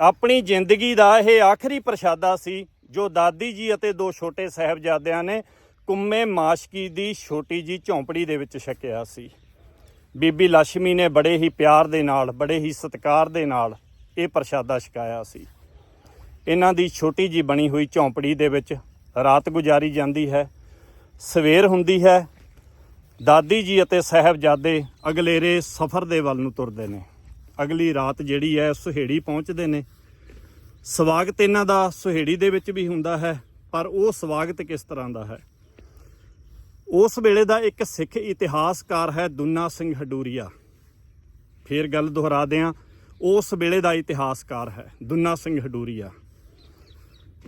ਆਪਣੀ ਜ਼ਿੰਦਗੀ ਦਾ ਇਹ ਆਖਰੀ ਪ੍ਰਸ਼ਾਦਾ ਸੀ, ਜੋ ਦਾਦੀ ਜੀ ਅਤੇ ਦੋ ਛੋਟੇ ਸਾਹਿਬਜ਼ਾਦਿਆਂ ਨੇ ਕੁੰਮੇ ਮਾਸ਼ਕੀ ਦੀ ਛੋਟੀ ਜੀ ਝੌਂਪੜੀ ਦੇ ਵਿੱਚ ਛਕਿਆ ਸੀ। ਬੀਬੀ ਲక్ష్ਮੀ ਨੇ ਬੜੇ ਹੀ ਪਿਆਰ ਦੇ ਨਾਲ, ਬੜੇ ਹੀ ਸਤਿਕਾਰ ਦੇ ਨਾਲ ਇਹ ਪ੍ਰਸ਼ਾਦਾ ਛਕਾਇਆ ਸੀ। ਇਹਨਾਂ ਦੀ ਛੋਟੀ ਜੀ ਬਣੀ ਹੋਈ ਝੌਂਪੜੀ ਦੇ ਵਿੱਚ ਰਾਤ ਗੁਜ਼ਾਰੀ ਜਾਂਦੀ ਹੈ, ਸਵੇਰ ਹੁੰਦੀ ਹੈ। ਦਾਦੀ ਜੀ ਅਤੇ ਸਾਹਿਬਜ਼ਾਦੇ ਅਗਲੇਰੇ ਸਫ਼ਰ ਦੇ ਵੱਲ ਨੂੰ ਤੁਰਦੇ ਨੇ। ਅਗਲੀ ਰਾਤ ਜਿਹੜੀ ਹੈ ਸੁਹੇੜੀ ਪਹੁੰਚਦੇ ਨੇ। ਸਵਾਗਤ ਇਹਨਾਂ ਦਾ ਸੁਹੇੜੀ ਦੇ ਵਿੱਚ ਵੀ ਹੁੰਦਾ ਹੈ, ਪਰ ਉਹ ਸਵਾਗਤ ਕਿਸ ਤਰ੍ਹਾਂ ਦਾ ਹੈ? ਉਸ ਵੇਲੇ ਦਾ ਇੱਕ ਸਿੱਖ ਇਤਿਹਾਸਕਾਰ ਹੈ ਦੁੰਨਾ ਸਿੰਘ ਹਡੂਰੀਆ। ਫੇਰ ਗੱਲ ਦੁਹਰਾ ਦਿਆਂ ਉਸ ਵੇਲੇ ਦਾ ਇਤਿਹਾਸਕਾਰ ਹੈ ਦੁੰਨਾ ਸਿੰਘ ਹਡੂਰੀਆ।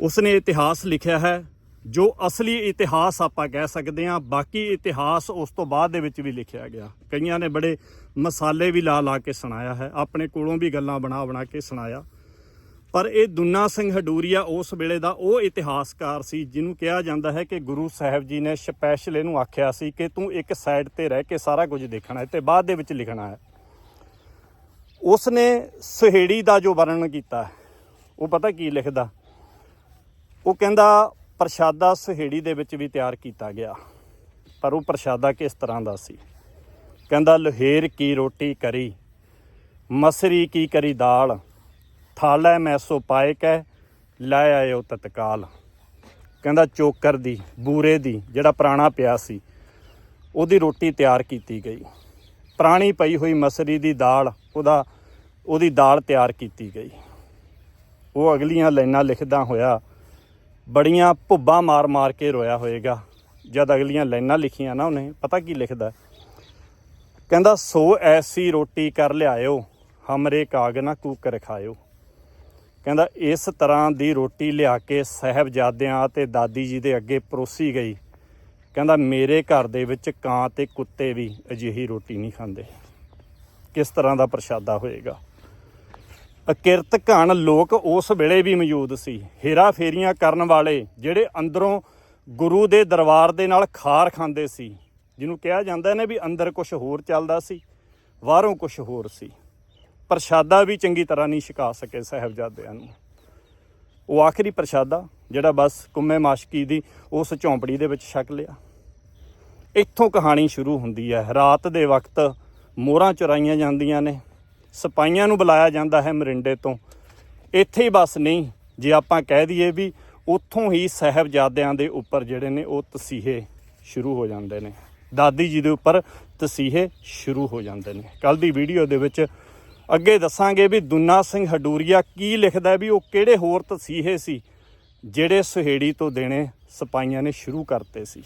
ਉਸਨੇ ਇਤਿਹਾਸ ਲਿਖਿਆ ਹੈ ਜੋ ਅਸਲੀ ਇਤਿਹਾਸ ਆਪਾਂ ਕਹਿ ਸਕਦੇ ਹਾਂ, ਬਾਕੀ ਇਤਿਹਾਸ ਉਸ ਤੋਂ ਬਾਅਦ ਦੇ ਵਿੱਚ ਵੀ ਲਿਖਿਆ ਗਿਆ। ਕਈਆਂ ਨੇ ਬੜੇ ਮਸਾਲੇ ਵੀ ਲਾ ਲਾ ਕੇ ਸੁਣਾਇਆ ਹੈ, ਆਪਣੇ ਕੋਲੋਂ ਵੀ ਗੱਲਾਂ ਬਣਾ ਬਣਾ ਕੇ ਸੁਣਾਇਆ। ਪਰ ਇਹ ਦੁੰਨਾ ਸਿੰਘ ਹਡੂਰੀਆ ਉਸ ਵੇਲੇ ਦਾ ਉਹ ਇਤਿਹਾਸਕਾਰ ਸੀ, ਜਿਹਨੂੰ ਕਿਹਾ ਜਾਂਦਾ ਹੈ ਕਿ ਗੁਰੂ ਸਾਹਿਬ ਜੀ ਨੇ ਸਪੈਸ਼ਲ ਇਹਨੂੰ ਆਖਿਆ ਸੀ ਕਿ ਤੂੰ ਇੱਕ ਸਾਈਡ ਤੇ ਰਹਿ ਕੇ ਸਾਰਾ ਕੁਝ ਦੇਖਣਾ ਹੈ ਤੇ ਬਾਅਦ ਦੇ ਵਿੱਚ ਲਿਖਣਾ ਹੈ। ਉਸ ਨੇ ਸਹੇੜੀ ਦਾ ਜੋ ਵਰਣਨ ਕੀਤਾ, ਉਹ ਪਤਾ ਕੀ ਲਿਖਦਾ? ਉਹ ਕਹਿੰਦਾ ਪ੍ਰਸ਼ਾਦਾ ਸੁਹੇੜੀ ਦੇ ਵਿੱਚ ਵੀ ਤਿਆਰ ਕੀਤਾ ਗਿਆ। ਪਰ ਉਹ ਪ੍ਰਸ਼ਾਦਾ ਕਿਸ ਤਰ੍ਹਾਂ ਦਾ ਸੀ? ਕਹਿੰਦਾ, ਲੋਹੇਰ ਕੀ ਰੋਟੀ ਕਰੀ? ਮਸਰੀ ਕੀ ਕਰੀ ਦਾਲ? ਥਾਲੇ ਮੈਸੋ ਪਾਏ ਕੈ, ਲੈ ਆਇਓ ਤਤਕਾਲ। ਕਹਿੰਦਾ, ਚੋਕਰ ਦੀ, ਬੂਰੇ ਦੀ, ਜਿਹੜਾ ਪੁਰਾਣਾ ਪਿਆ ਸੀ, ਉਹਦੀ ਰੋਟੀ ਤਿਆਰ ਕੀਤੀ ਗਈ। ਪੁਰਾਣੀ ਪਈ ਹੋਈ ਮਸਰੀ ਦੀ ਦਾਲ, ਉਹਦਾ, ਉਹਦੀ ਦਾਲ ਤਿਆਰ ਕੀਤੀ ਗਈ। ਉਹ ਅਗਲੀਆਂ ਲਾਈਨਾਂ ਲਿਖਦਾ ਹੋਇਆ ਬੜੀਆਂ ਭੁੱਬਾਂ ਮਾਰ-ਮਾਰ ਕੇ ਰੋਇਆ ਹੋਏਗਾ। ਜਦ ਅਗਲੀਆਂ ਲਾਈਨਾਂ ਲਿਖੀਆਂ ਨਾ ਉਹਨੇ, ਪਤਾ ਕੀ ਲਿਖਦਾ? ਕਹਿੰਦਾ, ਸੋ ਐਸੀ ਰੋਟੀ ਕਰ ਲਿਆਇਓ, ਹਮਰੇ ਕਾਗ ਨਾ ਕੂਕ ਰਖਾਇਓ। ਕਹਿੰਦਾ, ਇਸ ਤਰ੍ਹਾਂ ਦੀ ਰੋਟੀ ਲਿਆ ਕੇ ਸਾਹਿਬਜ਼ਾਦਿਆਂ ਤੇ ਦਾਦੀ ਜੀ ਦੇ ਅੱਗੇ ਪਰੋਸੀ ਗਈ। ਕਹਿੰਦਾ, ਮੇਰੇ ਘਰ ਦੇ ਵਿੱਚ ਕਾਂ ਤੇ ਕੁੱਤੇ ਵੀ ਅਜਿਹੀ ਰੋਟੀ ਨਹੀਂ ਖਾਂਦੇ। ਕਿਸ ਤਰ੍ਹਾਂ ਦਾ ਪ੍ਰਸ਼ਾਦਾ ਹੋਏਗਾ? ਅਕਿਰਤ ਘਣ ਲੋਕ ਉਸ ਵੇਲੇ ਵੀ ਮੌਜੂਦ ਸੀ। ਹੇਰਾ ਫੇਰੀਆਂ ਕਰਨ ਵਾਲੇ ਜਿਹੜੇ ਅੰਦਰੋਂ ਗੁਰੂ ਦੇ ਦਰਬਾਰ ਦੇ ਨਾਲ ਖਾਰ ਖਾਂਦੇ ਸੀ, ਜਿਹਨੂੰ ਕਿਹਾ ਜਾਂਦਾ ਨੇ ਵੀ ਅੰਦਰ ਕੁਝ ਹੋਰ ਚੱਲਦਾ ਸੀ, ਬਾਹਰੋਂ ਕੁਝ ਹੋਰ ਸੀ। ਪ੍ਰਸ਼ਾਦਾ ਵੀ ਚੰਗੀ ਤਰ੍ਹਾਂ ਨਹੀਂ ਛਕਾ ਸਕੇ ਸਾਹਿਬਜ਼ਾਦਿਆਂ ਨੂੰ। ਉਹ ਆਖਰੀ ਪ੍ਰਸ਼ਾਦਾ, ਜਿਹੜਾ ਬਸ ਕੁੰਮੇ ਮਾਸ਼ਕੀ ਦੀ ਉਸ ਝੌਂਪੜੀ ਦੇ ਵਿੱਚ ਛਕ ਲਿਆ। ਇੱਥੋਂ ਕਹਾਣੀ ਸ਼ੁਰੂ ਹੁੰਦੀ ਹੈ। ਰਾਤ ਦੇ ਵਕਤ ਮੋਹਰਾਂ ਚੁਰਾਈਆਂ ਜਾਂਦੀਆਂ ਨੇ। ਸਿਪਾਹੀਆਂ ਨੂੰ ਬੁਲਾਇਆ ਜਾਂਦਾ ਹੈ ਮਰਿੰਡੇ ਤੋਂ। ਇੱਥੇ ਹੀ ਬਸ ਨਹੀਂ, ਜੇ ਆਪਾਂ ਕਹਿ ਦਈਏ ਵੀ ਉੱਥੋਂ ਹੀ ਸਾਹਿਬਜ਼ਾਦਿਆਂ ਦੇ ਉੱਪਰ ਜਿਹੜੇ ਨੇ ਉਹ ਤਸੀਹੇ ਸ਼ੁਰੂ ਹੋ ਜਾਂਦੇ ਨੇ। ਦਾਦੀ ਜੀ ਦੇ ਉੱਪਰ ਤਸੀਹੇ ਸ਼ੁਰੂ ਹੋ ਜਾਂਦੇ ਨੇ। ਕੱਲ ਦੀ ਵੀਡੀਓ ਦੇ ਵਿੱਚ ਅੱਗੇ ਦੱਸਾਂਗੇ ਵੀ ਦੁਨਾ ਸਿੰਘ ਹਡੂਰੀਆ ਕੀ ਲਿਖਦਾ ਵੀ ਉਹ ਕਿਹੜੇ ਹੋਰ ਤਸੀਹੇ ਸੀ ਜਿਹੜੇ ਸੁਹੇੜੀ ਤੋਂ ਦੇਣੇ ਸਿਪਾਹੀਆਂ ਨੇ ਸ਼ੁਰੂ ਕਰਤੇ ਸੀ।